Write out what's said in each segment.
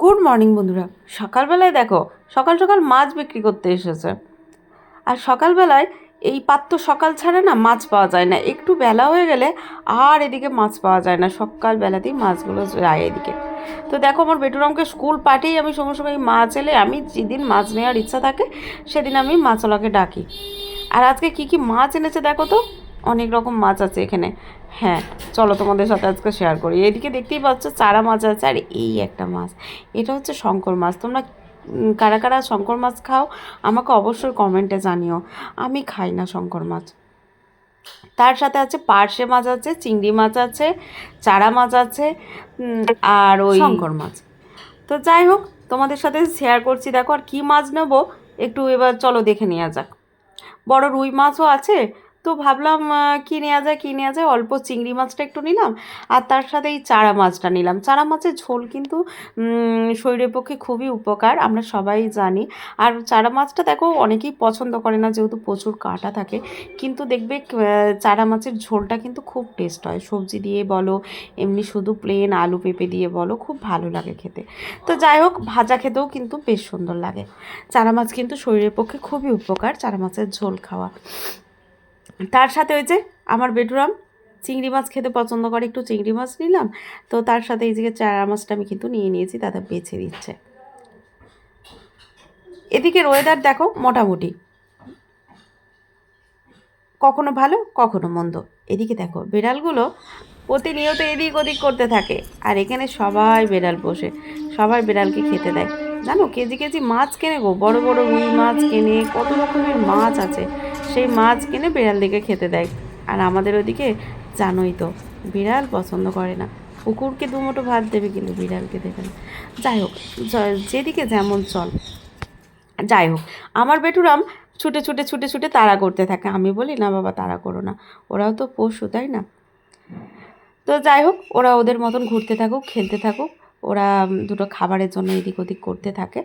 Good morning বন্ধুরা। সকালবেলায় দেখো, সকাল সকাল মাছ বিক্রি করতে এসেছে। আর সকালবেলায় এই পাত্র সকাল ছাড়া না মাছ পাওয়া যায় না। একটু বেলা হয়ে গেলে আর এদিকে মাছ পাওয়া যায় না। সকালবেলাতেই মাছগুলো যায় এদিকে। তো দেখো, আমার বেটুরামকে স্কুল পাঠিয়ে আমি সঙ্গে সঙ্গে মাছ এলে আমি যেদিন মাছ নেওয়ার ইচ্ছা থাকে, সেদিন আমি মাছওয়ালাকে ডাকি। আর আজকে কি কি মাছ এনেছে দেখো তো? অনেক রকম মাছ আছে এখানে। হ্যাঁ চলো তোমাদের সাথে আজকে শেয়ার করি। এদিকে দেখতেই পাচ্ছ চারা মাছ আছে আর এই একটা মাছ। এটা হচ্ছে শঙ্কর মাছ। তোমরা কারা কারা শঙ্কর মাছ খাও আমাকে অবশ্যই কমেন্টে জানিও। আমি খাই না শঙ্কর মাছ। তার সাথে আছে পার্শে মাছ আছে চিংড়ি মাছ আছে চারা মাছ আছে আর ওই শঙ্কর মাছ। তো যাই হোক তোমাদের সাথে শেয়ার করছি। দেখো আর কী মাছ নেব? একটু এবার চলো দেখে নেওয়া যাক। বড় রুই মাছও আছে তো ভাবলাম কি নেওয়া যায়, কি নেওয়া যায়? অল্প চিংড়ি মাছটা একটু নিলাম আর তার সাথে এই চারা মাছটা নিলাম। চারা মাছের ঝোল কিন্তু শরীরের পক্ষে খুবই উপকার, আমরা সবাই জানি। আর চারা মাছটা দেখো, অনেকেই পছন্দ করে না, যেহেতু প্রচুর কাঁটা থাকে। কিন্তু দেখবে চারা মাছের ঝোলটা কিন্তু খুব টেস্ট হয়। সবজি দিয়ে বলো, এমনি শুধু প্লেন আলু পেঁপে দিয়ে বলো, খুব ভালো লাগে খেতে। তো যাই হোক, ভাজা খেতেও কিন্তু বেশ সুন্দর লাগে। চারা মাছ কিন্তু শরীরের পক্ষে খুবই উপকার, চারা মাছের ঝোল খাওয়া। তার সাথে ওই যে আমার বেডুরাম, চিংড়ি মাছ খেতে পছন্দ করে, একটু চিংড়ি মাছ নিলাম। তো তার সাথে এই যে চারা মাছটা আমি কিন্তু নিয়ে নিয়েছি দাদা বেছে দিচ্ছে। এদিকের ওয়েদার দেখো মোটামুটি। কখনো ভালো, কখনো মন্দ। এদিকে দেখো, বিড়ালগুলো প্রতিনিয়ত এদিক ওদিক করতে থাকে। আর এখানে সবাই বিড়াল বসে সবাই বিড়ালকে খেতে দেয়। জানো, কেজি কেজি মাছ কেনে গো, বড় বড় রুই মাছ কেনে, কত রকমের মাছ আছে। সেই মাছ কিনে বিড়াল দিকে খেতে দেয়। আর আমাদের ওদিকে জানোই তো, বিড়াল পছন্দ করে না। কুকুরকে দুমুঠো ভাত দেবে কিন্তু বিড়ালকে দেবে না। যাই হোক যেদিকে যেমন চল। যাই হোক, আমার বেটুরাম ছুটে ছুটে ছুটে ছুটে তাড়া করতে থাকে। আমি বলি, না বাবা, তাড়া করো না। ওরাও তো পশু, তাই না? তো যাই হোক, ওরা ওদের মতন ঘুরতে থাকুক, খেলতে থাকুক। ওরা দুটো খাবারের জন্য এদিক ওদিক করতে থাকে।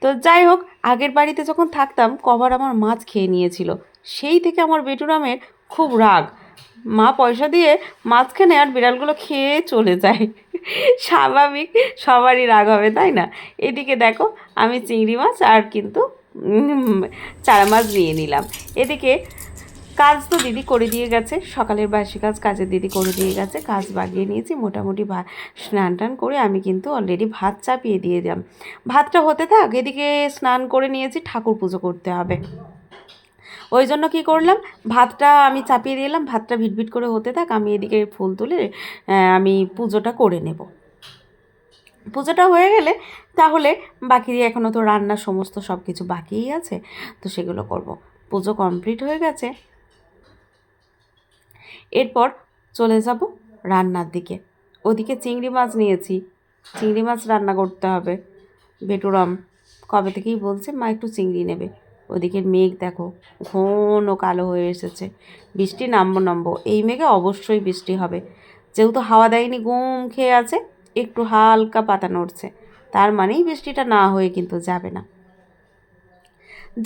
তো যাই হোক, আগের বাড়িতে যখন থাকতাম কবার আমার মাছ খেয়ে নিয়েছিল। সেই থেকে আমার বেটুরামের খুব রাগ। মা পয়সা দিয়ে মাছ কেনে আর বিড়ালগুলো খেয়ে চলে যায়। স্বাভাবিক, সবারই রাগ হবে, তাই না? এদিকে দেখো, আমি চিংড়ি মাছ আর কিন্তু চারা মাছ নিয়ে নিলাম। এদিকে কাজ তো দিদি করে দিয়ে গেছে। সকালের বাসি কাজ কাজের দিদি করে দিয়ে গেছে। কাজ বাগিয়ে নিয়েছি। মোটামুটি ভা স্নান টান করে আমি কিন্তু অলরেডি ভাত চাপিয়ে দিয়ে দিলাম। ভাতটা হতে থাক, এদিকে স্নান করে নিয়েছি। ঠাকুর পুজো করতে হবে। ওই জন্য কী করলাম? ভাতটা আমি চাপিয়ে দিলাম ভাতটা ভিটভিট করে হতে থাক, আমি এদিকে ফুল তুলে আমি পুজোটা করে নেব। পুজোটা হয়ে গেলে তাহলে বাকি এখনও তো রান্নার সমস্ত সব কিছু বাকিই আছে, তো সেগুলো করব। পুজো কমপ্লিট হয়ে গেছে। এরপর চলে যাব রান্নার দিকে। ওদিকে চিংড়ি মাছ নিয়েছি। চিংড়ি মাছ রান্না করতে হবে। বেটুরাম কবে থেকেই বলছে, মা একটু চিংড়ি নেবে। ওদিকে মেঘ দেখো, ঘন কালো হয়ে এসেছে। বৃষ্টি নামবো নামবো, এই মেঘে অবশ্যই বৃষ্টি হবে। যেহেতু হাওয়া দেয়নি, গুম খেয়ে আছে, একটু হালকা পাতা নড়ছে। তার মানেই বৃষ্টিটা না হয়ে কিন্তু যাবে না।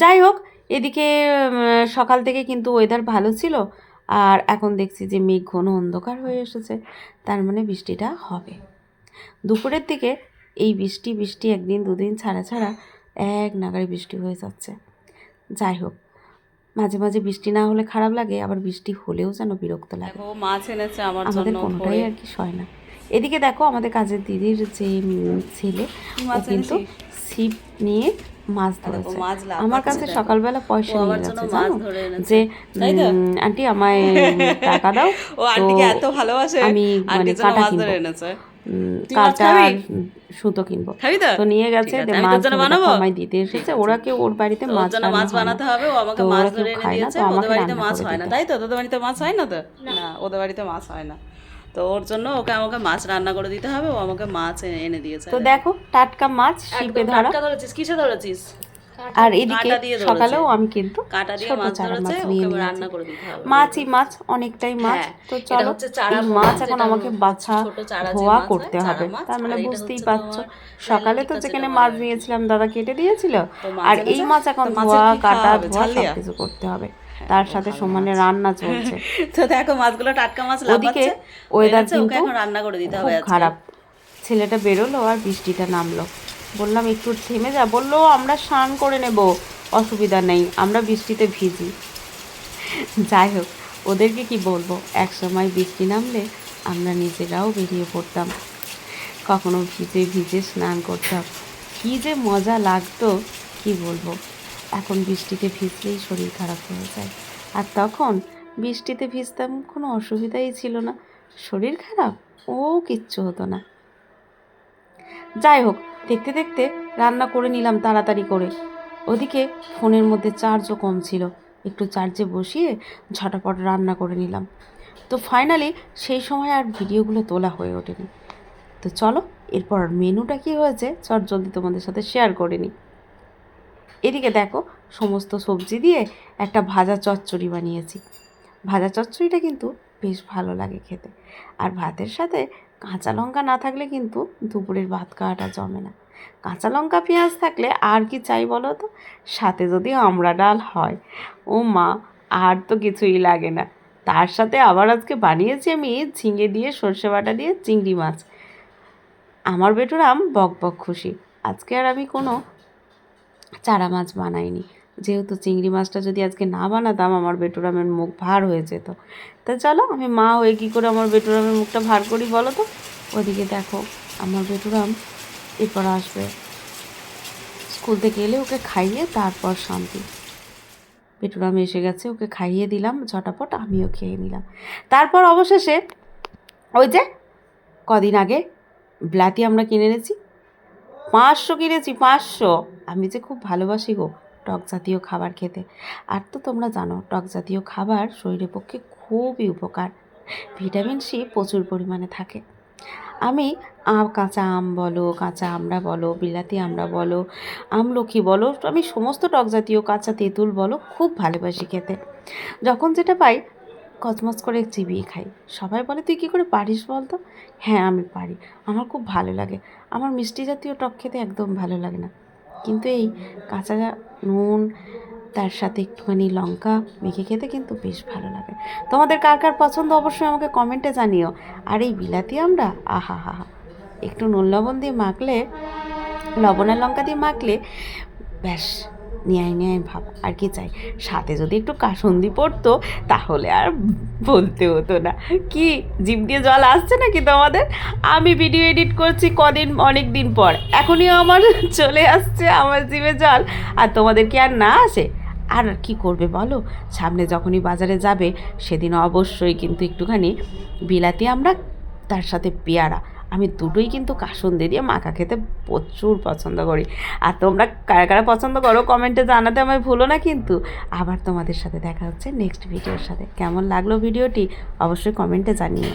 যাই হোক, এদিকে সকাল থেকে কিন্তু ওয়েদার ভালো ছিল, আর এখন দেখছি যে মেঘ ঘন অন্ধকার হয়ে এসেছে, তার মানে বৃষ্টিটা হবে। দুপুরের দিকে এই বৃষ্টি বৃষ্টি একদিন দুদিন ছাড়া ছাড়া এক নাগারে বৃষ্টি হয়ে যাচ্ছে। যাই হোক মাঝে মাঝে বৃষ্টি না হলে খারাপ লাগে আবার বৃষ্টি হলেও যেন বিরক্ত লাগে। মাছ এনেছে আমার আমাদের কোনোটাই আর কি সয় না। এদিকে দেখো আমাদের কাজের দিদির যে ছেলে ও কিন্তু ছিপ নিয়ে মাছ ধরেছে। আমার কাছে সকালবেলা পয়সা নিয়ে গেছে মাছ জানো যে আন্টি আমায় টাকা দাও ও আন্টিকে এত ভালোবাসে আমি মানে কাঁটা কিনবো। কাঁটা সুতো কিনবো। তো? নিয়ে গেছে মাছ আমায় দিতে এসেছে। ওরা কেউ ওর বাড়িতে মাছ মাছ হয় না। বানাতে হবে ও আমাকে মাছ ধরে এনে দিয়েছে ওদের বাড়িতে মাছ হয় না তাই তো? তোদের বাড়িতে মাছ হয় না তো? না। ওদের বাড়িতে মাছ হয় না। তো ওর জন্য ওকে আমাকে মাছ রান্না করে দিতে হবে ও আমাকে মাছ এনে- এনে দিয়েছে। তো দেখো টাটকা মাছ শিপে ধরা। টাটকা ধরেছিস কিসে ধরেছিস? আর এদিকে। সকালেও আমি কিন্তু কাঁটা দিয়ে মাছ ধরেছে ওকে রান্না করে দিতে হবে। মাছই মাছ অনেকটাই মাছ। হ্যাঁ, তো চলো এই মাছ, মাছ এখন আমাকে বাছা ধোয়া করতে হবে। তার মানে বুঝতেই পারছ। সকালে তো যেখানে মাছ নিয়েছিলাম দাদা কেটে দিয়েছিল। আর এই মাছ এখন ধোয়া কাটা ধোয়া সব কিছু করতে হবে। তার সাথে সমানে রান্না চলছে। তো দেখো মাছগুলো টাটকা মাছ ওদিকে লাফাচ্ছে ওয়েদার কিন্তু এখন রান্না করে দিতে হবে খারাপ। ছেলেটা বেরোলো আর বৃষ্টিটা নামলো। বললাম, একটু থেমে যা। বলল, আমরা স্নান করে নেব, অসুবিধা নেই, আমরা বৃষ্টিতে ভিজি। যাই হোক, ওদেরকে কি বলব? এক সময় বৃষ্টি নামলে আমরা নিজেরাও বেরিয়ে পড়তাম। কখনো ভিজে ভিজে স্নান করতাম। কী যে মজা লাগতো, কি বলব? এখন বৃষ্টিতে ভিজলেই শরীর খারাপ হয়ে যায়। আর তখন বৃষ্টিতে ভিজতাম কোনো অসুবিধাই ছিল না। শরীর খারাপ? ও কিচ্ছু হতো না। যাই হোক দেখতে দেখতে রান্না করে নিলাম তাড়াতাড়ি করে। ওদিকে ফোনের মধ্যে চার্জও কম ছিল। একটু চার্জে বসিয়ে ঝটাপট রান্না করে নিলাম। তো ফাইনালি সেই সময় আর ভিডিওগুলো তোলা হয়ে ওঠেনি। তো চলো, এরপর মেনুটা কী হয়েছে চট জলদি তোমাদের সাথে শেয়ার করে নিই। এদিকে দেখো, সমস্ত সবজি দিয়ে একটা ভাজা চচ্চড়ি বানিয়েছি। ভাজা চচ্চড়িটা কিন্তু বেশ ভালো লাগে খেতে। আর ভাতের সাথে কাঁচা লঙ্কা না থাকলে কিন্তু দুপুরের ভাত খাওয়াটা জমে না। কাঁচা লঙ্কা, পেঁয়াজ থাকলে আর কি চাই বলো তো? সাথে যদি আমড়া ডাল হয়। ও মা আর তো কিছুই লাগে না। তার সাথে আবার আজকে বানিয়েছি আমি ঝিঙে দিয়ে সর্ষে বাটা দিয়ে চিংড়ি মাছ। আমার বেটুরাম বক বক খুশি। আজকে আর আমি কোনো চারা মাছ বানাইনি। যেহেতু চিংড়ি মাছটা যদি আজকে না বানাতাম, আমার বেটুরামের মুখ ভার হয়ে যেত। তা চলো, আমি মা হয়ে কী করে আমার বেটুরামের মুখটা ভার করি বলো তো? ওদিকে দেখো, আমার বেটুরাম এরপর আসবে। স্কুল থেকে এলে ওকে খাইয়ে তারপর শান্তি। বেটুরাম এসে গেছে, ওকে খাইয়ে দিলাম, ঝটাপট আমিও খেয়ে নিলাম। তারপর অবশেষে ওই যে কদিন আগে ব্লাতি আমরা কিনে এনেছি। পাঁচশো কিনেছি, পাঁচশো। আমি যে খুব ভালোবাসি গো। টক জাতীয় খাবার খেতে। আর তো তোমরা জানো, টক জাতীয় খাবার শরীরের পক্ষে খুবই উপকার। ভিটামিন সি প্রচুর পরিমাণে থাকে। আমি কাঁচা আম বলো, কাঁচা আমড়া বলো, বিলাতি আমড়া বলো আমলকি বলো, আমি সমস্ত টক জাতীয় কাঁচা তেঁতুল বলো খুব ভালোবাসি খেতে। যখন যেটা পাই, কচমচ করে চিবিয়ে খাই। সবাই বলে, তুই কী করে পারিস বলতো? হ্যাঁ আমি পারি। আমার খুব ভালো লাগে। আমার মিষ্টি জাতীয় টক খেতে একদম ভালো লাগে না। কিন্তু এই কাঁচা নুন, তার সাথে একটুখানি লঙ্কা মেখে খেতে কিন্তু বেশ ভালো লাগে। তোমাদের কার কার পছন্দ অবশ্যই আমাকে কমেন্টে জানিও। আর এই বিলাতি আমরা আহা হা হা একটু নুন লবণ দিয়ে মাখলে, লবণের লঙ্কা দিয়ে মাখলে, ব্যাস। ন্যায় ন্যায় ভাব, আর কি চাই? সাথে যদি একটু কাসন্দি পড়তো, তাহলে আর বলতে হতো না। কি, জিভ দিয়ে জল আসছে নাকি তোমাদের? আমি ভিডিও এডিট করছি কদিন, অনেক দিন পর। এখনই আমার চলে আসছে আমার জিভে জল। আর তোমাদের কি আর না আসে? আর কি করবে বলো? সামনে যখনই বাজারে যাবে, সেদিন অবশ্যই কিন্তু একটুখানি বিলাতি আমরা, তার সাথে পেয়ারা আমি দুটোই কিন্তু কাসুন্দি দিয়ে মাখা খেতে প্রচুর পছন্দ করি। আর তোমরা কারা কারা পছন্দ করো কমেন্টে জানাতে আমায় ভুলো না কিন্তু। আবার তোমাদের সাথে দেখা হচ্ছে নেক্সট ভিডিওর সাথে। কেমন লাগল ভিডিওটি অবশ্যই কমেন্টে জানিও।